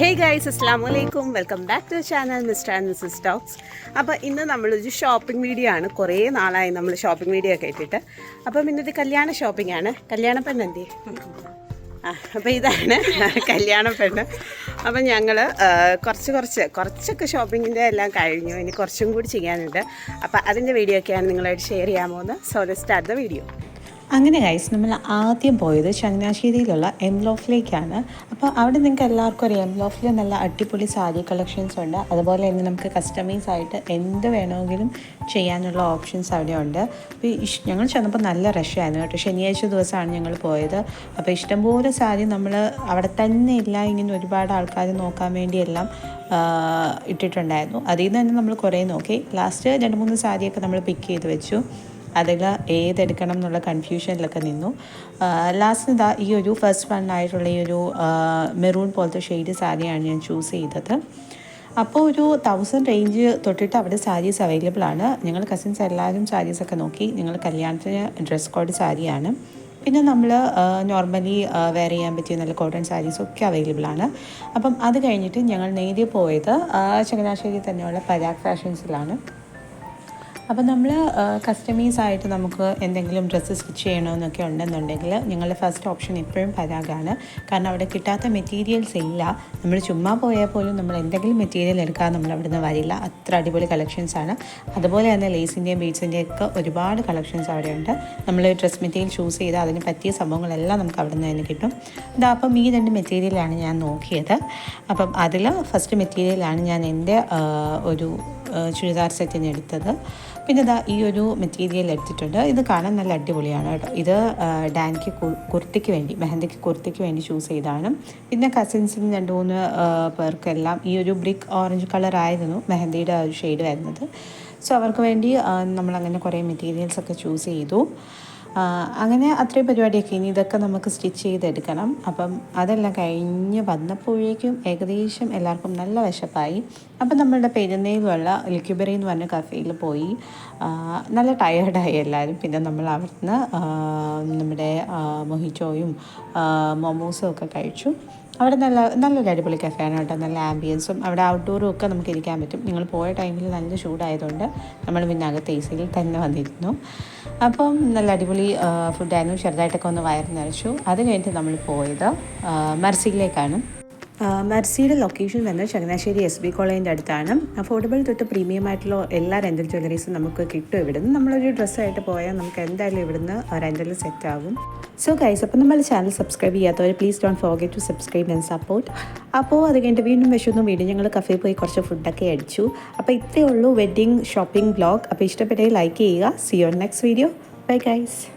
ഹേ guys അസ്സാം വലൈക്കും welcome back to channel mister and missus talks അപ്പോൾ ഇന്ന് നമ്മളൊരു ഷോപ്പിംഗ് വീഡിയോ ആണ്. കുറേ നാളായി നമ്മൾ ഷോപ്പിംഗ് വീഡിയോ ഒക്കെ ഇട്ടിട്ട്. അപ്പം ഇന്നത്തെ കല്യാണ ഷോപ്പിംഗ് ആണ്. കല്യാണ പെണ്ണെന്തേ ആ അപ്പോൾ ഇതാണ് കല്യാണ പെണ്ണ്. അപ്പം ഞങ്ങൾ കുറച്ച് കുറച്ച് കുറച്ചൊക്കെ ഷോപ്പിങ്ങിന്റെ എല്ലാം കഴിഞ്ഞു. ഇനി കുറച്ചും കൂടി ചെയ്യാനുണ്ട്. അപ്പോൾ അതിന്റെ വീഡിയോ ഒക്കെയാണ് നിങ്ങളായിട്ട് ഷെയർ ചെയ്യാൻ പോകുന്നത്. സോ സ്റ്റാർട്ട് ദ വീഡിയോ അങ്ങനെ ഗൈസ് നമ്മൾ ആദ്യം പോയത് ചങ്ങനാശ്ശേരിയിലുള്ള എംലോഫിലേക്കാണ് അപ്പോൾ അവിടെ നിങ്ങൾക്ക് എല്ലാവർക്കും അറിയാം എംലോഫിൽ നല്ല അടിപൊളി സാരി കളക്ഷൻസ് ഉണ്ട്. അതുപോലെ തന്നെ നമുക്ക് കസ്റ്റമൈസ് ആയിട്ട് എന്ത് വേണമെങ്കിലും ചെയ്യാനുള്ള ഓപ്ഷൻസ് അവിടെ ഉണ്ട്. അപ്പോൾ ഞങ്ങൾ ചെന്നപ്പോൾ നല്ല റഷായിരുന്നു കേട്ടോ. ശനിയാഴ്ച ദിവസമാണ് ഞങ്ങൾ പോയത്. അപ്പോൾ ഇഷ്ടംപോലെ സാരി നമ്മൾ അവിടെ തന്നെ ഇല്ല ഇങ്ങനെ ഒരുപാട് ആൾക്കാർ നോക്കാൻ വേണ്ടിയെല്ലാം ഇട്ടിട്ടുണ്ടായിരുന്നു. അതിൽ നിന്ന് തന്നെ നമ്മൾ കുറേ നോക്കി. ലാസ്റ്റ് രണ്ട് മൂന്ന് സാരിയൊക്കെ നമ്മൾ പിക്ക് ചെയ്ത് വെച്ചു. അതിൽ ഏതെടുക്കണം എന്നുള്ള കൺഫ്യൂഷനിലൊക്കെ നിന്നു. ലാസ്റ്റ് ഇതാ ഈ ഒരു ഫസ്റ്റ് വണ്ണായിട്ടുള്ള ഈ ഒരു മെറൂൺ പോലത്തെ ഷെയ്ഡ് സാരിയാണ് ഞാൻ ചൂസ് ചെയ്തത്. അപ്പോൾ ഒരു തൗസൻഡ് റേഞ്ച് തൊട്ടിട്ട് അവിടെ സാരീസ് അവൈലബിൾ ആണ്. ഞങ്ങൾ കസിൻസ് എല്ലാവരും സാരീസൊക്കെ നോക്കി. ഞങ്ങൾ കല്യാണത്തിന് ഡ്രസ് കോഡ് സാരിയാണ്. പിന്നെ നമ്മൾ നോർമലി വെയർ ചെയ്യാൻ പറ്റിയ നല്ല കോട്ടൺ സാരീസ് ഒക്കെ അവൈലബിൾ ആണ്. അപ്പം അത് കഴിഞ്ഞിട്ട് ഞങ്ങൾ നേരെ പോയത് ചങ്ങനാശ്ശേരി തന്നെയുള്ള പരാഗ് ഫാഷൻസിലാണ് അപ്പോൾ നമ്മൾ കസ്റ്റമൈസ് ആയിട്ട് നമുക്ക് എന്തെങ്കിലും ഡ്രസ്സ് സ്റ്റിച്ച് ചെയ്യണമെന്നൊക്കെ ഉണ്ടെന്നുണ്ടെങ്കിൽ ഞങ്ങളുടെ ഫസ്റ്റ് ഓപ്ഷൻ ഇപ്പോഴും പരാഗാണ്. കാരണം അവിടെ കിട്ടാത്ത മെറ്റീരിയൽസ് ഇല്ല. നമ്മൾ ചുമ്മാ പോയാൽ പോലും നമ്മൾ എന്തെങ്കിലും മെറ്റീരിയൽ എടുക്കാൻ നമ്മൾ അവിടുന്ന് വരില്ല. അത്ര അടിപൊളി കളക്ഷൻസ് ആണ്. അതുപോലെ തന്നെ ലേസിന്റെയും ബീഡ്സിന്റെയും ഒക്കെ ഒരുപാട് കളക്ഷൻസ് അവിടെയുണ്ട്. നമ്മൾ ഡ്രസ് മെറ്റീരിയൽ ചൂസ് ചെയ്ത് അതിന് പറ്റിയ സംഭവങ്ങളെല്ലാം നമുക്ക് അവിടെ നിന്ന് തന്നെ കിട്ടും. ഇതാ അപ്പം ഈ രണ്ട് മെറ്റീരിയലാണ് ഞാൻ നോക്കിയത്. അപ്പം അതിൽ ഫസ്റ്റ് മെറ്റീരിയലാണ് ഞാൻ എന്റെ ഒരു ചുരിദാർ സെറ്റിന് എടുത്തത്. പിന്നെ ഇതാ ഈ ഒരു മെറ്റീരിയൽ എടുത്തിട്ടുണ്ട്. ഇത് കാണാൻ നല്ല അടിപൊളിയാണ് കേട്ടോ. ഇത് ഡാൻക്ക് കുർത്തിക്ക് വേണ്ടി മെഹന്തിക്ക് കുർത്തിക്ക് വേണ്ടി ചൂസ് ചെയ്തതാണ്. പിന്നെ കസിൻസിന് രണ്ട് മൂന്ന് പേർക്കെല്ലാം ഈ ഒരു ബ്രിക്ക് ഓറഞ്ച് കളർ ആയിരുന്നു മെഹന്തിയുടെ ഒരു ഷെയ്ഡ് വരുന്നത്. സോ അവർക്ക് വേണ്ടി നമ്മളങ്ങനെ കുറേ മെറ്റീരിയൽസ് ഒക്കെ ചൂസ് ചെയ്തു. അങ്ങനെ അത്രയും പരിപാടിയൊക്കെ ഇനി ഇതൊക്കെ നമുക്ക് സ്റ്റിച്ച് ചെയ്തെടുക്കണം. അപ്പം അതെല്ലാം കഴിഞ്ഞ് വന്നപ്പോഴേക്കും ഏകദേശം എല്ലാവർക്കും നല്ല വിശപ്പായി. അപ്പം നമ്മളുടെ പെരുന്നയിലുള്ള ലിക്യുബറി എന്ന് പറഞ്ഞ കഫേയിൽ പോയി. നല്ല ടയേർഡായി എല്ലാവരും. പിന്നെ നമ്മൾ അവിടുന്ന് നമ്മുടെ മൊഹിച്ചോയും മൊമോസും ഒക്കെ കഴിച്ചു. അവിടെ നല്ല നല്ലൊരു അടിപൊളി കഫേയാണ് കേട്ടോ. നല്ല ആംബിയൻസും അവിടെ ഔട്ട്ഡോറും ഒക്കെ നമുക്ക് ഇരിക്കാൻ പറ്റും. നിങ്ങൾ പോയ ടൈമിൽ നല്ല ചൂടായതുകൊണ്ട് നമ്മൾ പിന്നെ അകത്ത് എ സിയിൽ തന്നെ വന്നിരുന്നു. അപ്പം നല്ല അടിപൊളി ഫുഡായിരുന്നു ചെറുതായിട്ടൊക്കെ ഒന്ന് വയറ് നിറച്ചു. അത് കഴിഞ്ഞിട്ട് നമ്മൾ പോയത് മർസിയിലേക്കാണ് മെർസിയുടെ ലൊക്കേഷൻ വരുന്നത് ചങ്ങനാശ്ശേരി എസ് ബി കോളേജിന്റെ അടുത്താണ്. അഫോർഡബിൾ തൊട്ട് പ്രീമിയം ആയിട്ടുള്ള എല്ലാ റെന്റൽ ജ്വല്ലറീസും നമുക്ക് കിട്ടും ഇവിടുന്ന്. നമ്മളൊരു ഡ്രസ്സായിട്ട് പോയാൽ നമുക്ക് എന്തായാലും ഇവിടുന്ന് റെന്റൽ സെറ്റ് ആകും സോ ഗൈസ് അപ്പോൾ നമ്മൾ ചാനൽ സബ്സ്ക്രൈബ് ചെയ്യാത്തവർ please don't forget to subscribe and support അപ്പോൾ അത് കഴിഞ്ഞിട്ട് വീണ്ടും വിഷുന്നു വീണ്ടും ഞങ്ങൾ കഫേ പോയി കുറച്ച് ഫുഡൊക്കെ അടിച്ചു. അപ്പോൾ ഇത്രയേ ഉള്ളൂ വെഡ്ഡിങ് ഷോപ്പിംഗ് ബ്ലോഗ് അപ്പോൾ ഇഷ്ടപ്പെട്ടെങ്കിൽ ലൈക്ക് ചെയ്യുക. See you on next video bye guys